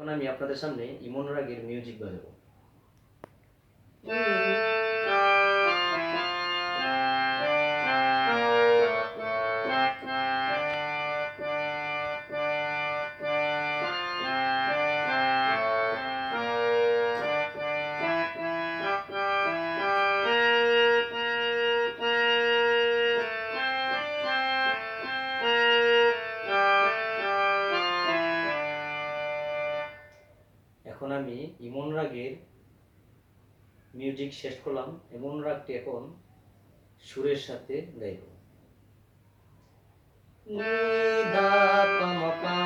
এখন আমি আপনাদের সামনে ইমন রাগের মিউজিক বাজাবো। এখন আমি ইমন রাগের মিউজিক শেষ করলাম। ইমন রাগটি এখন সুরের সাথে গাইব। দা পা পা